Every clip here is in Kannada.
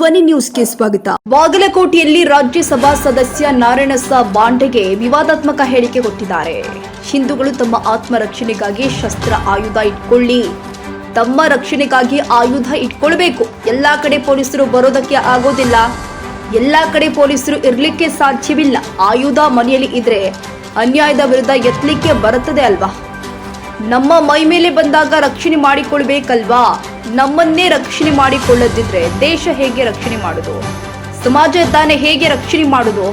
ಧ್ವನಿ ನ್ಯೂಸ್ಗೆ ಸ್ವಾಗತ. ಬಾಗಲಕೋಟೆಯಲ್ಲಿ ರಾಜ್ಯಸಭಾ ಸದಸ್ಯ ನಾರಾಯಣಸ ಬಾಂಡೆಗೆ ವಿವಾದಾತ್ಮಕ ಹೇಳಿಕೆ ಕೊಟ್ಟಿದ್ದಾರೆ. ಹಿಂದೂಗಳು ತಮ್ಮ ಆತ್ಮರಕ್ಷಣೆಗಾಗಿ ಶಸ್ತ್ರ ಆಯುಧ ಇಟ್ಕೊಳ್ಳಿ. ತಮ್ಮ ರಕ್ಷಣೆಗಾಗಿ ಆಯುಧ ಇಟ್ಕೊಳ್ಬೇಕು. ಎಲ್ಲಾ ಕಡೆ ಪೊಲೀಸರು ಬರೋದಕ್ಕೆ ಆಗೋದಿಲ್ಲ. ಎಲ್ಲಾ ಕಡೆ ಪೊಲೀಸರು ಇರ್ಲಿಕ್ಕೆ ಸಾಧ್ಯವಿಲ್ಲ. ಆಯುಧ ಮನೆಯಲ್ಲಿ ಇದ್ರೆ ಅನ್ಯಾಯದ ವಿರುದ್ಧ ಎತ್ತಲಿಕ್ಕೆ ಬರುತ್ತದೆ ಅಲ್ವಾ? ನಮ್ಮ ಮೈ ಮೇಲೆ ಬಂದಾಗ ರಕ್ಷಣೆ ಮಾಡಿಕೊಳ್ಬೇಕಲ್ವಾ? ನಮ್ಮನ್ನೇ ರಕ್ಷಣೆ ಮಾಡಿಕೊಳ್ಳದಿದ್ರೆ ದೇಶ ಹೇಗೆ ರಕ್ಷಣೆ ಮಾಡುದು? ಸಮಾಜ ತಾನೇ ಹೇಗೆ ರಕ್ಷಣೆ ಮಾಡುದು?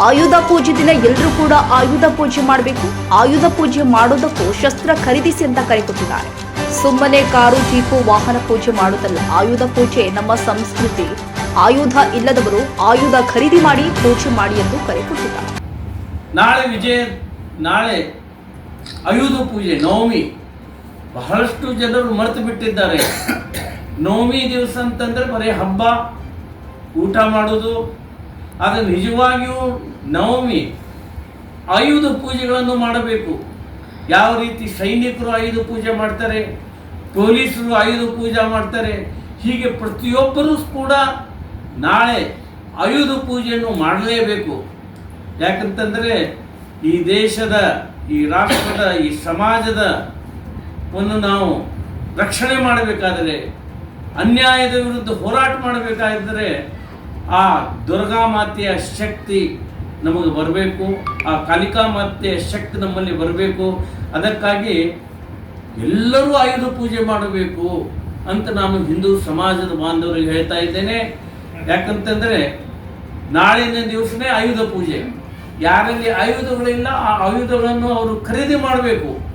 ಆಯುಧ ಪೂಜೆ ದಿನ ಎಲ್ಲರೂ ಕೂಡ ಆಯುಧ ಪೂಜೆ ಮಾಡಬೇಕು. ಆಯುಧ ಪೂಜೆ ಮಾಡೋದಕ್ಕೂ ಶಸ್ತ್ರ ಖರೀದಿಸಿ ಅಂತ ಕರೆ ಕೊಟ್ಟಿದ್ದಾರೆ ಸುಮ್ಮನೆ ಕಾರು, ಜೀಪು, ವಾಹನ ಪೂಜೆ ಮಾಡೋದಲ್ಲ. ಆಯುಧ ಪೂಜೆ ನಮ್ಮ ಸಂಸ್ಕೃತಿ. ಆಯುಧ ಇಲ್ಲದವರು ಆಯುಧ ಖರೀದಿ ಮಾಡಿ ಪೂಜೆ ಮಾಡಿ ಎಂದು ಕರೆ ಕೊಟ್ಟಿದ್ದಾರೆ ನಾಳೆ ವಿಜಯ, ನಾಳೆ ಆಯುಧ ಪೂಜೆ, ನವಮಿ. ಬಹಳಷ್ಟು ಜನರು ಮರೆತು ಬಿಟ್ಟಿದ್ದಾರೆ. ನವಮಿ ದಿವಸ ಅಂತಂದ್ರೆ ಬರೀ ಹಬ್ಬ, ಊಟ ಮಾಡೋದು ಆದರೆ ನಿಜವಾಗಿಯೂ ನವಮಿ ಆಯುಧ ಪೂಜೆಗಳನ್ನು ಮಾಡಬೇಕು. ಯಾವ ರೀತಿ ಸೈನಿಕರು ಆಯುಧ ಪೂಜೆ ಮಾಡ್ತಾರೆ, ಪೊಲೀಸರು ಆಯುಧ ಪೂಜೆ ಮಾಡ್ತಾರೆ, ಹೀಗೆ ಪ್ರತಿಯೊಬ್ಬರೂ ಕೂಡ ನಾಳೆ ಆಯುಧ ಪೂಜೆಯನ್ನು ಮಾಡಲೇಬೇಕು. ಯಾಕಂತಂದರೆ ಈ ದೇಶದ ಈ ರಾಷ್ಟ್ರದ, ಈ ಸಮಾಜದ ಒಂದು ನಾವು ರಕ್ಷಣೆ ಮಾಡಬೇಕಾದರೆ, ಅನ್ಯಾಯದ ವಿರುದ್ಧ ಹೋರಾಟ ಮಾಡಬೇಕಾದರೆ ಆ ದುರ್ಗಾ ಮಾತೆಯ ಶಕ್ತಿ ನಮಗೆ ಬರಬೇಕು, ಆ ಕಾಲಿಕಾ ಮಾತೆಯ ಶಕ್ತಿ ನಮ್ಮಲ್ಲಿ ಬರಬೇಕು, ಅದಕ್ಕಾಗಿ ಎಲ್ಲರೂ ಆಯುಧ ಪೂಜೆ ಮಾಡಬೇಕು ಅಂತ ನಾನು ಹಿಂದೂ ಸಮಾಜದ ಬಾಂಧವರಿಗೆ ಹೇಳ್ತಾ ಇದ್ದೇನೆ. ಯಾಕಂತಂದರೆ ನಾಳಿನ ದಿವಸನೇ ಆಯುಧ ಪೂಜೆ. ಯಾರಲ್ಲಿ ಆಯುಧಗಳಿಲ್ಲ, ಆ ಆಯುಧಗಳನ್ನು ಅವರು ಖರೀದಿ ಮಾಡಬೇಕು.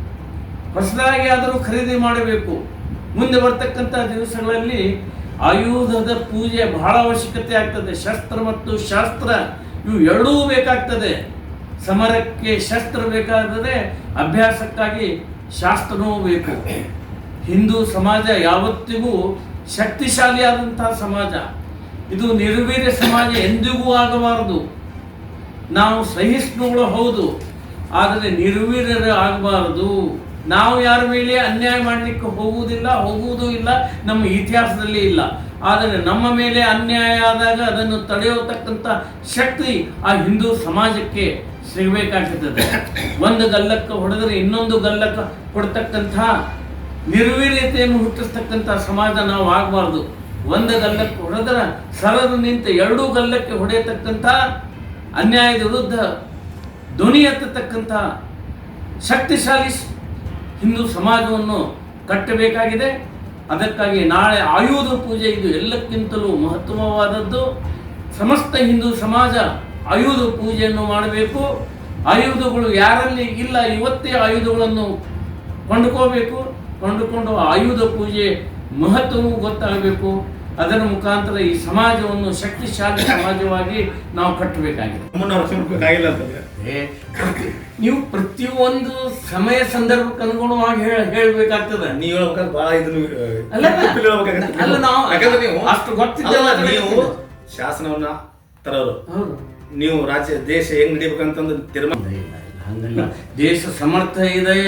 ಹೊಸದಾಗಿ ಆದರೂ ಖರೀದಿ ಮಾಡಬೇಕು. ಮುಂದೆ ಬರ್ತಕ್ಕಂಥ ದಿವಸಗಳಲ್ಲಿ ಆಯುಧದ ಪೂಜೆ ಬಹಳ ಅವಶ್ಯಕತೆ ಆಗ್ತದೆ. ಶಸ್ತ್ರ ಮತ್ತು ಶಾಸ್ತ್ರ ಇವು ಎರಡೂ ಬೇಕಾಗ್ತದೆ. ಸಮರಕ್ಕೆ ಶಸ್ತ್ರ ಬೇಕಾದರೆ ಅಭ್ಯಾಸಕ್ಕಾಗಿ ಶಾಸ್ತ್ರವೂ ಬೇಕು. ಹಿಂದೂ ಸಮಾಜ ಯಾವತ್ತಿಗೂ ಶಕ್ತಿಶಾಲಿಯಾದಂತಹ ಸಮಾಜ. ಇದು ನಿರ್ವೀರ್ಯ ಸಮಾಜ ಎಂದಿಗೂ ಆಗಬಾರದು. ನಾವು ಸಹಿಷ್ಣುಗಳು ಹೌದು. ಆದರೆ ನಿರ್ವೀರ್ಯರು ಆಗಬಾರದು. ನಾವು ಯಾರ ಮೇಲೆ ಅನ್ಯಾಯ ಮಾಡಲಿಕ್ಕೆ ಹೋಗುವುದಿಲ್ಲ, ಹೋಗುವುದೂ ಇಲ್ಲ, ನಮ್ಮ ಇತಿಹಾಸದಲ್ಲಿ ಇಲ್ಲ. ಆದರೆ ನಮ್ಮ ಮೇಲೆ ಅನ್ಯಾಯ ಆದಾಗ ಅದನ್ನು ತಡೆಯತಕ್ಕಂಥ ಶಕ್ತಿ ಆ ಹಿಂದೂ ಸಮಾಜಕ್ಕೆ ಸಿಗಬೇಕಾಗ್ತದೆ. ಒಂದು ಗಲ್ಲಕ್ಕೆ ಹೊಡೆದರೆ ಇನ್ನೊಂದು ಗಲ್ಲಕ್ಕೆ ಕೊಡ್ತಕ್ಕಂಥ ನಿರ್ವೀರ್ಯತೆಯನ್ನು ಹುಟ್ಟಿಸ್ತಕ್ಕಂಥ ಸಮಾಜ ನಾವು ಆಗಬಾರ್ದು. ಒಂದು ಗಲ್ಲಕ್ಕೆ ಹೊಡೆದ್ರೆ ಸರದು ನಿಂತು ಎರಡೂ ಗಲ್ಲಕ್ಕೆ ಹೊಡೆಯತಕ್ಕಂಥ ಅನ್ಯಾಯದ ವಿರುದ್ಧ ಧ್ವನಿ ಎತ್ತತಕ್ಕಂಥ ಶಕ್ತಿಶಾಲಿ ಹಿಂದೂ ಸಮಾಜವನ್ನು ಕಟ್ಟಬೇಕಾಗಿದೆ. ಅದಕ್ಕಾಗಿ ನಾಳೆ ಆಯುಧ ಪೂಜೆ ಇದು ಎಲ್ಲಕ್ಕಿಂತಲೂ ಮಹತ್ವವಾದದ್ದು ಸಮಸ್ತ ಹಿಂದೂ ಸಮಾಜ ಆಯುಧ ಪೂಜೆಯನ್ನು ಮಾಡಬೇಕು. ಆಯುಧಗಳು ಯಾರಲ್ಲಿ ಇಲ್ಲ ಇವತ್ತೇ ಆಯುಧಗಳನ್ನು ಕೊಂಡುಕೋಬೇಕು. ಕೊಂಡುಕೊಂಡು ಆಯುಧ ಪೂಜೆ ಮಹತ್ವವೂ ಗೊತ್ತಾಗಬೇಕು. ಅದರ ಮುಖಾಂತರ ಈ ಸಮಾಜವನ್ನು ಶಕ್ತಿಶಾಲಿ ಸಮಾಜವಾಗಿ ನಾವು ಕಟ್ಟಬೇಕಾಗಿದೆ. ನೀವು ಪ್ರತಿಯೊಂದು ಸಮಯ ಸಂದರ್ಭಕ್ಕೆ ಅನುಗುಣವಾಗಿ ಹೇಳಬೇಕಾಗ್ತದೆ. ನೀವು ಹೇಳ್ಬೇಕಾದ್ರೆ ಬಹಳ ಇದನ್ನು ಅಲ್ಲ. ನಾವು ಯಾಕಂದ್ರೆ ನೀವು ಅಷ್ಟು ಗೊತ್ತಿದ್ದಲ್ಲ ನೀವು. ಶಾಸನವನ್ನ ತರೋರು. ಹೌದು. ನೀವು ರಾಜ್ಯ ದೇಶ ಹೆಂಗ್ ನಡಿಬೇಕಂತಂದು ತೀರ್ಮಾನ ಹಂಗಲ್ಲ. ದೇಶ ಸಮರ್ಥ ಇದೆ.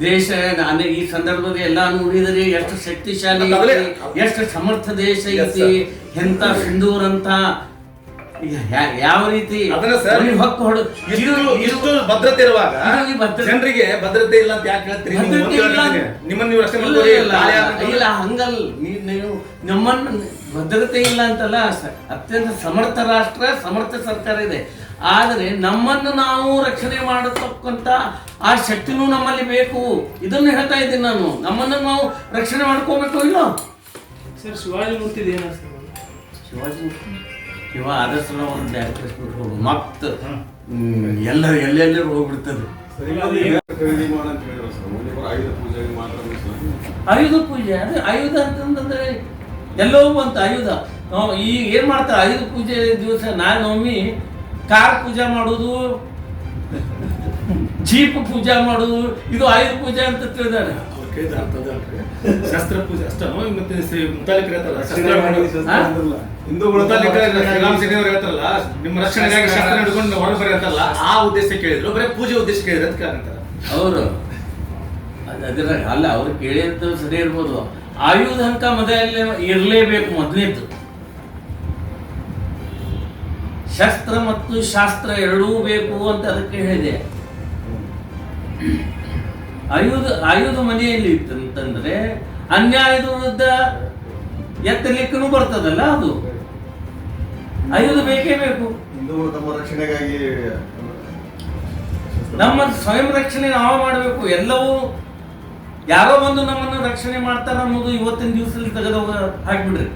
ದೇಶ ಅಂದ್ರೆ ಈ ಸಂದರ್ಭದಲ್ಲಿ ಎಲ್ಲ ನೋಡಿದರೆ ಎಷ್ಟು ಶಕ್ತಿಶಾಲಿ ಎಷ್ಟು ಸಮರ್ಥ ದೇಶ ಐತಿ. ಎಂತ ಸಿಂಧೂರಂತ ಯಾವ ರೀತಿ ಅದನ್ನ ಸರ್ ಅವ್ರಿಗೆ ಹೊಕ್ಕು ಹೊಡು ಇಷ್ಟು ಭದ್ರತೆ ಇರುವಾಗ ಜನರಿಗೆ ಭದ್ರತೆ ಇಲ್ಲ ಅಂತ ಯಾಕೆ ಹೇಳ್ತೀರಿ. ನಿಮ್ಮನ್ನ ನೀವು ರಕ್ಷಣೆ ಇಲ್ಲ, ಹಂಗಲ್ಲ. ನೀವು ನಮ್ಮನ್ನು ಭದ್ರತೆ ಇಲ್ಲ ಅಂತಲ್ಲ ಅತ್ಯಂತ ಸಮರ್ಥ ರಾಷ್ಟ್ರ ಸಮರ್ಥ ಸರ್ಕಾರ ಇದೆ. ಆದರೆ ನಮ್ಮನ್ನು ನಾವು ರಕ್ಷಣೆ ಮಾಡತಕ್ಕಂತ ಆ ಶಕ್ತಿನೂ ನಮ್ಮಲ್ಲಿ ಬೇಕು. ಇದನ್ನು ಹೇಳ್ತಾ ಇದ್ದೀನಿ ನಾನು. ನಮ್ಮನ್ನು ನಾವು ರಕ್ಷಣೆ ಮಾಡ್ಕೋಬೇಕು ಇಲ್ಲೋ? ಸರ್ ಶಿವಾಜಿ ಮೂರ್ತಿ ಏನ ಶಿವಾಜಿ ಅನ್ಸ್ತದೆ ಶಿವ ಅದರ್ಸಲ ಒಂದು ಡೈರೆಕ್ಟರ್ ಮತ್ತ ಮತ್ತೆ ಎಲ್ಲರೂ ಎಲ್ಲೆಲ್ಲರೂ ಹೋಗ್ಬಿಡ್ತದೆ. ಆಯುಧ ಪೂಜೆ ಅಂದ್ರೆ ಆಯುಧ ಅಂತಂದ್ರೆ ಎಲ್ಲೋ ಬಂತು ಆಯುಧ. ನಾವು ಈಗ ಏನ್ ಮಾಡ್ತಾರೆ? ಆಯುಧ ಪೂಜೆ ದಿವಸ ನಾನು ನವಮಿ ಕಾರ್ ಪೂಜೆ ಮಾಡೋದು ಜೀಪ್ ಪೂಜೆ ಮಾಡೋದು ಇದು ಆಯುಧ ಪೂಜೆ ಅಂತ ತಿಳಿದಾರೆ. ಶಸ್ತ್ರ ಪೂಜೆ ಅಷ್ಟೇ ಮತ್ತೆ ಶ್ರೀ ಮುತಾಲಿಕರು ಹೇಳ್ತಾರಲ್ಲ, ಶಸ್ತ್ರ ಶ್ರೀರಾಮ ಮಾಡಿ- ಶಸ್ತ್ರ ಹಿಂದೂಗಳು ಮುತಾಲಿಕ ಶ್ರೀರಾಮ್ ಅವ್ರು ಹೇಳ್ತಾರಲ್ಲ ನಿಮ್ಮ ರಕ್ಷಣೆಗಾಗಿ ಶಸ್ತ್ರ ಹಿಡ್ಕೊಂಡು ಹೊರಗೆ ಬರಿ ಅಂತಲ್ಲ ಆ ಉದ್ದೇಶ ಕೇಳಿದ್ರು ಬರೀ ಪೂಜೆ ಉದ್ದೇಶ ಕೇಳಿದ್ರೆ ಅಂತ ಅವರು ಅದರ ಅಲ್ಲ ಅವ್ರು ಕೇಳಿದ್ದು ಸರಿ ಇರ್ಬೋದು. ಆಯುಧ ಅಂತ ಮೊದಲೇ ಇರಲೇಬೇಕು ಮೊದಲಿದ್ದು. ಶಸ್ತ್ರ ಮತ್ತು ಶಾಸ್ತ್ರ ಎರಡೂ ಬೇಕು ಅಂತ ಅದಕ್ಕೆ ಹೇಳಿದೆ. ಆಯುಧ ಆಯುಧ ಮನೆಯಲ್ಲಿ ಇತ್ತಂತಂದ್ರೆ ಅನ್ಯಾಯದ ವಿರುದ್ಧ ಎತ್ತಲಿಕ್ಕೂ ಬರ್ತದಲ್ಲ ಅದು? ಆಯುಧ ಬೇಕೇ ಬೇಕು. ರಕ್ಷಣೆಗಾಗಿ ನಮ್ಮ ಸ್ವಯಂ ರಕ್ಷಣೆ ನಾವು ಮಾಡಬೇಕು. ಎಲ್ಲವೂ ಯಾರೋ ಬಂದು ನಮ್ಮನ್ನು ರಕ್ಷಣೆ ಮಾಡ್ತಾರ ಅನ್ನೋದು ಇವತ್ತಿನ ದಿವಸದಲ್ಲಿ ತೆಗೆದು ಹಾಕಿಬಿಡ್ರಿ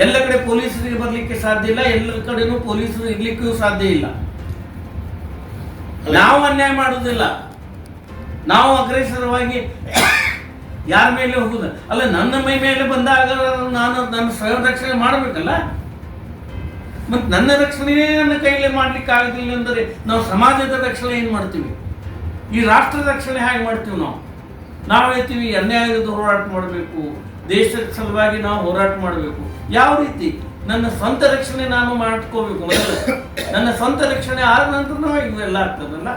ಎಲ್ಲ ಕಡೆ ಪೊಲೀಸರಿಗೆ ಬರ್ಲಿಕ್ಕೆ ಸಾಧ್ಯ ಇಲ್ಲ ಎಲ್ಲ ಕಡೆನೂ ಪೊಲೀಸರು ಇರ್ಲಿಕ್ಕೂ ಸಾಧ್ಯ ಇಲ್ಲ. ನಾವು ಅನ್ಯಾಯ ಮಾಡುವುದಿಲ್ಲ. ನಾವು ಅಗ್ರೆಸರವಾಗಿ ಯಾರ ಮೇಲೆ ಹೋಗುದ? ಅಲ್ಲ, ನನ್ನ ಮೈ ಮೇಲೆ ಬಂದಾಗ ನಾನು ನನ್ನ ಸ್ವಯಂ ರಕ್ಷಣೆ ಮಾಡಬೇಕಲ್ಲ? ಮತ್ತೆ ನನ್ನ ರಕ್ಷಣೆಯೇ ನನ್ನ ಕೈಯಲ್ಲಿ ಮಾಡ್ಲಿಕ್ಕೆ ಆಗೋದಿಲ್ಲ ಅಂದರೆ ನಾವು ಸಮಾಜದ ರಕ್ಷಣೆ ಏನು ಮಾಡ್ತೀವಿ? ಈ ರಾಷ್ಟ್ರ ರಕ್ಷಣೆ ಹೇಗೆ ಮಾಡ್ತೀವಿ ನಾವು? ನಾವು ಹೇಳ್ತೀವಿ, ಅನ್ಯಾಯದ ಹೋರಾಟ ಮಾಡಬೇಕು, ದೇಶದ ಸಲುವಾಗಿ ನಾವು ಹೋರಾಟ ಮಾಡಬೇಕು. ಯಾವ ರೀತಿ? ನನ್ನ ಸ್ವಂತ ರಕ್ಷಣೆ ನಾನು ಮಾಡ್ಕೋಬೇಕು ಮೊದಲು. ನನ್ನ ಸ್ವಂತ ರಕ್ಷಣೆ ಆದ ನಂತರ ಇವೆಲ್ಲ ಆಗ್ತದಲ್ಲ?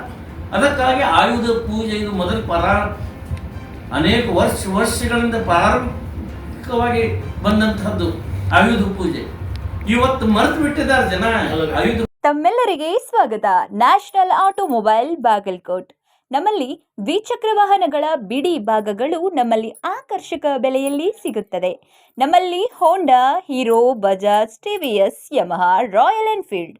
ಅದಕ್ಕಾಗಿ ಆಯುಧ ಪೂಜೆ ಇದು ಮೊದಲು ಪರಾ ಅನೇಕ ವರ್ಷ ವರ್ಷಗಳಿಂದ ಪ್ರಾರಂಭಿಕವಾಗಿ ಬಂದಂತಹದ್ದು ಆಯುಧ ಪೂಜೆ. ಇವತ್ತು ಮರೆತು ಬಿಟ್ಟಿದ್ದಾರೆ ಜನ. ಆಯುಧ ತಮ್ಮೆಲ್ಲರಿಗೆ ಸ್ವಾಗತ. National automobile Bagalkot. ನಮ್ಮಲ್ಲಿ ದ್ವಿಚಕ್ರ ವಾಹನಗಳ ಬಿಡಿ ಭಾಗಗಳು ನಮ್ಮಲ್ಲಿ ಆಕರ್ಷಕ ಬೆಲೆಯಲ್ಲಿ ಸಿಗುತ್ತದೆ. ನಮ್ಮಲ್ಲಿ Honda Hero Bajaj TVS Yamaha Royal Enfield